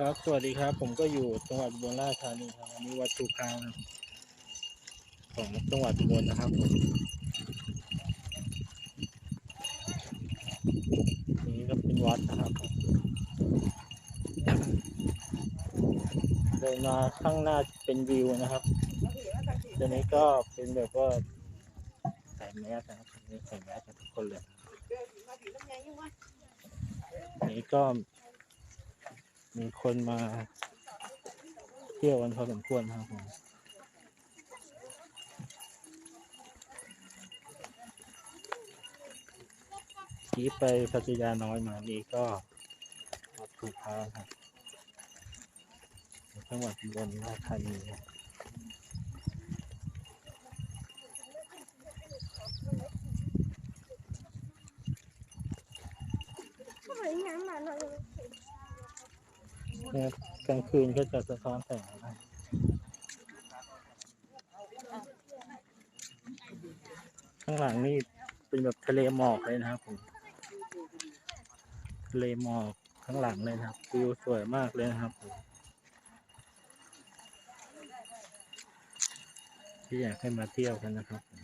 ครับ สวัสดีครับ ผมก็อยู่จังหวัดอุบลราชธานีครับอันนี้วัดภูคางครับของจังหวัดอุบลนะครับผมนี่ก็เป็นวัดนะครับผมเดินมาข้างหน้าเป็นวิวนะครับตอนนี้ก็เป็นแบบว่าใส่แมสนะครับนี่ใส่แมสกันทุกคนเลยนนี้ก็ มีคนมาเที่ยวกันพอสมควรนครับผมขี่ไปพัทยาน้อยมานี่ก็ถูกพาครับจังหวัดอุบลราชธานีครับ กลางคืนก็จะสะท้อนแสงข้างหลังนี่เป็นแบบทะเลหมอกเลยนะครับผมทะเลหมอกข้างหลังเลยนะครับวิวสวยมากเลยนะครับผมที่อยากให้มาเที่ยวกันนะครับผม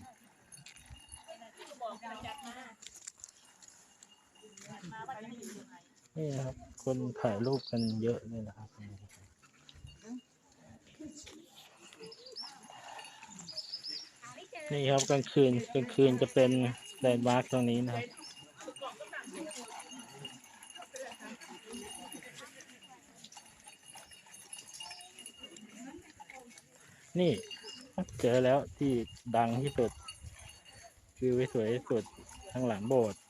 นี่นะครับ คนถ่ายรูปกันเยอะเลยนะครับนี่ครับกลางคืนกลางคืนจะเป็นแลนด์มาร์คตรงนี้นะครับ นี่เจอแล้วที่ดังที่สุดวิวสวยที่สุดข้างหลังโบสถ์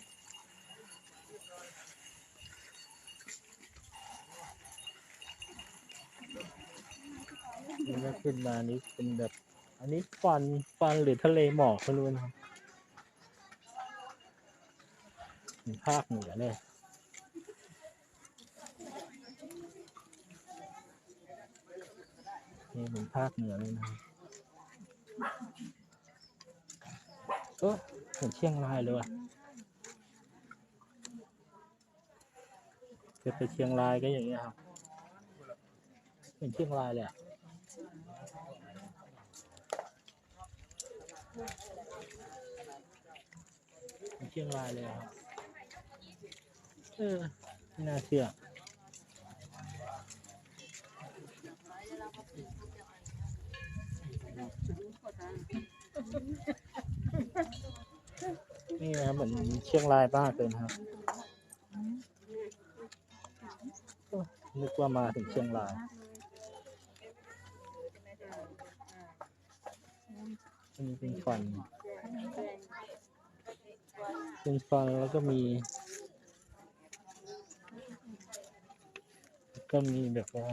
ก็ขึ้นมานี้เป็นแบบ อันนี้ฟันฟันหรือทะเลหมอกไม่รู้นะครับเห็นภาคเหนือเลยนี่เหมือนภาคเหนือเลยนะเออเหมือนเชียงรายเลยว่ะจะไปเชียงรายก็อย่างเงี้ยครับเป็นเชียงรายเลยอะ เชียงรายเลยครับ เออ ไม่น่าเชื่อนี่นะครับเหมือนเชียงรายมากเลยนครับนึกว่ามาถึงเชียงราย อันนี้เป็นฟันเป็นฟันแล้วก็มี ก็มีแบบว่า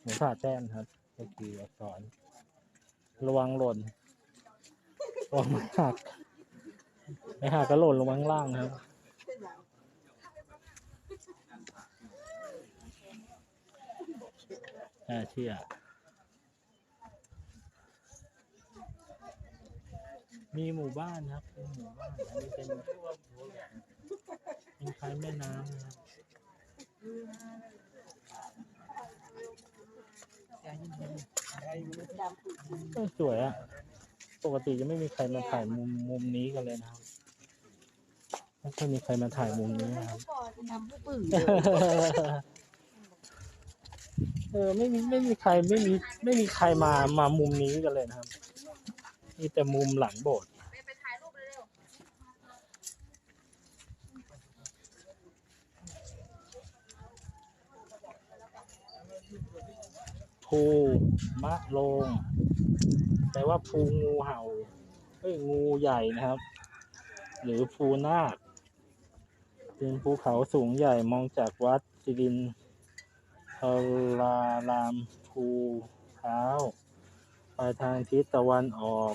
หมูผ่าแต้มครับก็คืออักษรระวังหล่นระวังไม่หักไม่หักก็หล่นลงข้างล่างครับน่าเชื่อ มีหมู่บ้านครับเป็นหมู่บ้านอันนี้เป็นเป็นคล้ายแม่น้ำนะครับเออสวยอะปกติจะไม่มีใครมาถ่ายมุมมุมนี้กันเลยนะครับไม่ค่อยมีใครมาถ่ายมุมนี้นะครับเออไม่มีไม่มีใครไม่มีไม่มีใครมามามุมนี้กันเลยนะครับ มีแต่มุมหลังโบสถ์ไปถ่ายรูปเร็วภูมะโรงแปลว่าภูงูเห่าเอ้ยงูใหญ่นะครับ หรือภูนาคเป็นภูเขาสูงใหญ่มองจากวัดสิรินทรารามภูเท้าไปทางทิศตะวันออก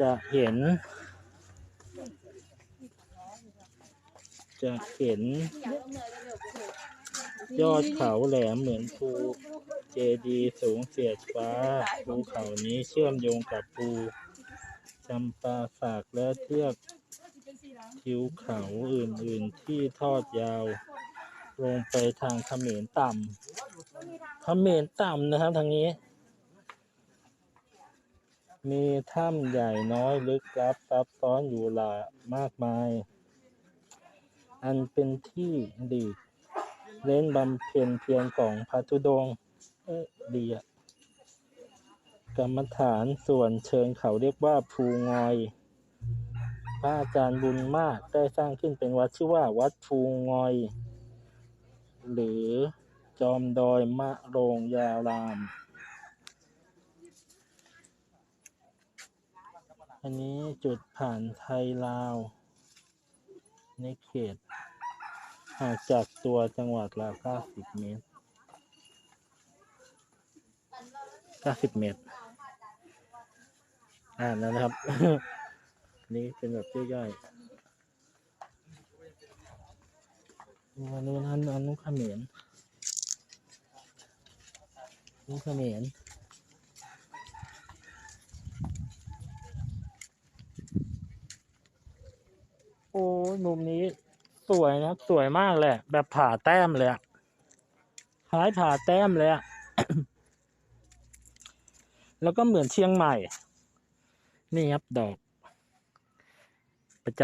จะเห็น จะเห็น ยอดเขาแหลมเหมือนภูเจดีสูงเสียดฟ้าภูเขานี้เชื่อมโยงกับภูจำปาสักและเทือกทิวเขาอื่นๆที่ทอดยาว ลงไปทางเขมรต่ำเขมรต่ำนะครับทางนี้ มีถ้ำใหญ่น้อยลึกลับซับซ้อนอยู่หลายมากมาย อันเป็นที่ดีเล่นบำเพ็ญเพียรของพระธุดงเอ้ดีอะกรรมฐานส่วนเชิงเขาเรียกว่าภูงอย พระอาจารย์บุญมากได้สร้างขึ้นเป็นวัดชื่อว่าวัดภูงอย หรือจอมดอยมะโรงยาราม อันนี้จุดผ่านไทยลาว ในเขตห่างจากตัวจังหวัดละ90 เมตร 90 เมตร อ่านแล้วนะครับ นี่เป็นแบบย่อยๆอันนู้นอันอันนู้นเขมรนู้นเขมร อ้ยมุมนี้สวยนะสวยมากเลยอะแบบผ่าแต้มเลยอะคล้ายผ่าแต้มเลยอะแล้วก็เหมือนเชียงใหม่ นี่ครับดอก ประจ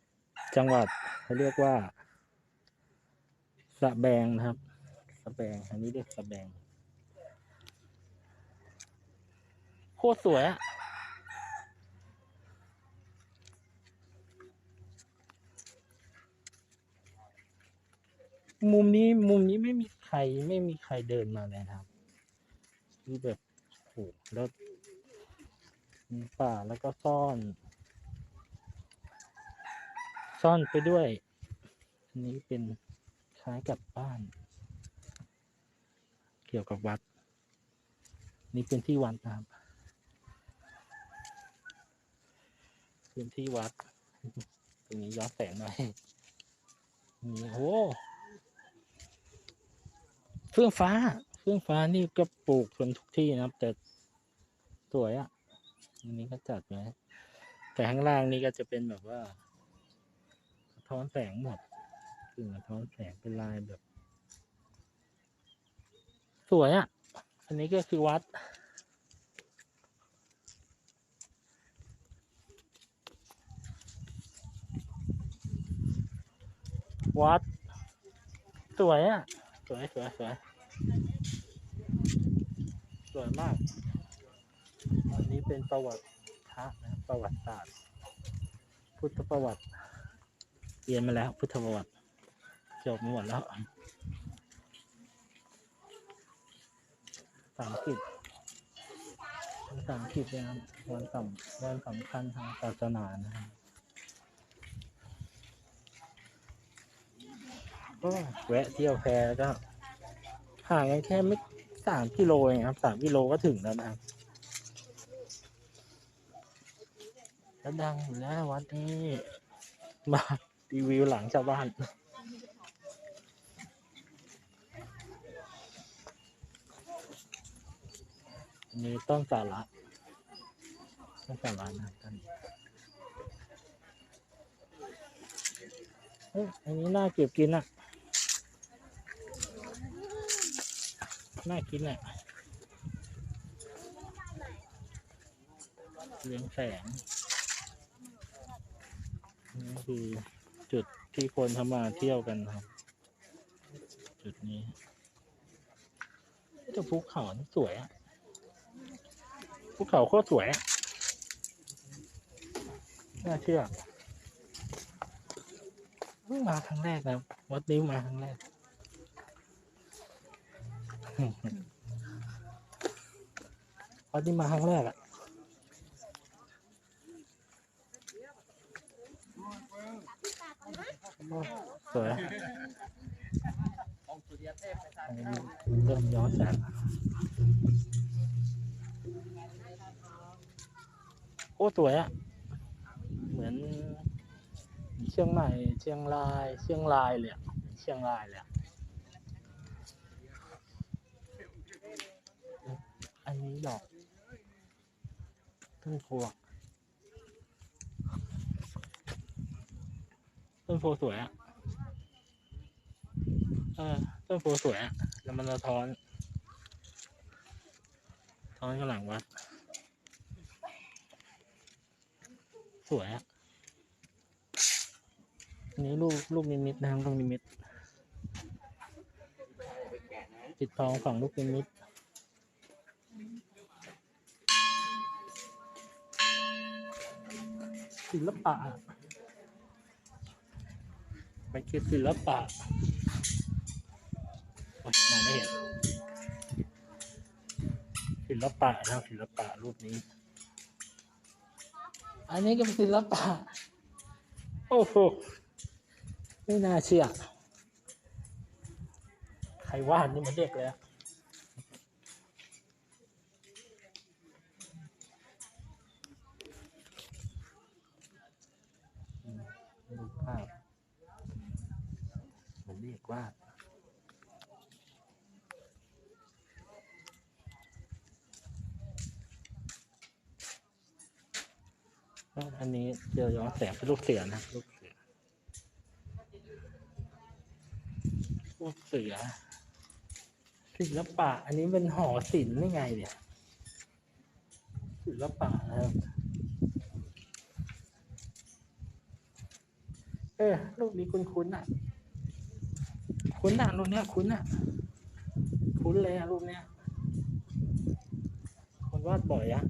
ำจังหวัดเขาเรียกว่าสะแบงนะครับสะแบงอันนี้เรียกสะแบงโคตรสวยอะ มุมนี้มุมนี้ไม่มีใครไม่มีใครเดินมาเลยครับคือแบบโหแล้วมีป่าแล้วก็ซ่อน ซ่อนไปด้วย อันนี้เป็นคล้ายกับบ้าน เกี่ยวกับวัด นี่เป็นที่วัดนะครับเป็นที่วัดตรงนี้ย้อนแสงหน่อยนี่โอ้ เฟื่องฟ้า เฟื่องฟ้านี่ก็ปลูกจนทุกที่นะครับ แต่สวยอะ่ะ อันนี้ก็จัดไว้แต่ข้างล่างนี่ก็จะเป็นแบบว่าสะท้อนแสงหมดคือสะท้อนแสงเป็นลายแบบ สวยอะ่ะ อันนี้ก็คือวัดวัด สวยอะ สวยสวยสวยสวยมาก อันนี้เป็นประวัติพระนะประวัติศาสตร์ พุทธประวัติ เรียนมาแล้ว พุทธประวัติจบมาหมดแล้วภาษาอังกฤษภาษาอังกฤษนะครับวันสำวันสำคัญทางศาสนานะครับ ก็แวะเที่ยวแพแล้วก็ห่างกันแค่ไม่สามกิโลเองครับสามกิโลก็ถึงแล้วนะครับแล้วดังอยู่แล้ววัดนี้มารีวิวหลังชาวบ้านมีต้นสาระต้นสาระนะท่านเฮ้ยอันนี้น่าเก็บกินอะ น่ากินอะเรืองแสงนี่คือจุดที่คนทำมาเที่ยวกันครับ จุดนี้แต่ภูเขานี่สวยอะภูเขาโคตรสวยน่าเชื่อเพิ่งมาครั้งแรกนะวัดนี้มาครั้งแรก วัดนี้มาครั้งแรกอะสวยอันนี้เริ่มย้อนแสงโอ้สวยอะเหมือนเชียงใหม่ เชียงราย เชียงรายเลยเชียงรายเลย อันนี้ดอกต้นพต้นโพสวยอะเออต้นโพสวยอะแล้วมันสะท้อนท้อนข้างหลังวัด สวยอะอันนี้ลูกลูกนิมิตนะครับลูกนิมิตปิดทองฝั่งลูกนิมิต ศิลปะมันคือศิลปะโอ๊ยมองไม่เห็นศิลปะนะครับศิลปะรูปนี้ อันนี้ก็เป็นศิลปะ โอ้โหไม่น่าเชื่อ ใครวาดนี่มันเด็กเลยอะอืมดูภาพมือนเด็กว่าอันนี้เจอย้อนแสงเป็นลูกเสือนะลูกเสือลูกเสือศิลปะ อันนี้เป็นหอศิลป์นี่ไงเนี่ยศิลปะนะครับ เออรูปนี้คุ้นคุ้นอะ คุ้นอะรูปเนี้ยคุ้นอะ คุ้นเลยอะรูปเนี้ย คนวาดบ่อยอะ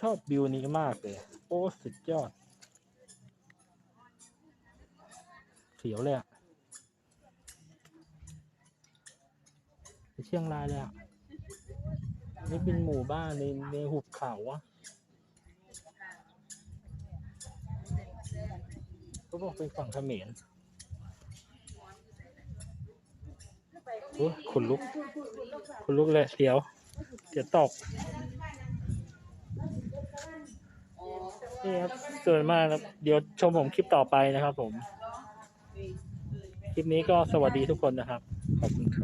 ชอบวิวนี้มากเลย โอ้สุดยอด เสียวเลยอะเชียงรายเลยอะ นี่เป็นหมู่บ้านในในหุบเขาอะก็บอกเป็นฝั่งเขมรโอ้ขนลุกขนลุกเลยเดี๋ยว เดี๋ยวตกนี่ครับสวยมากครับเดี๋ยวชมผมคลิปต่อไปนะครับผม คลิปนี้ก็สวัสดีทุกคนนะครับ ขอบคุณครับ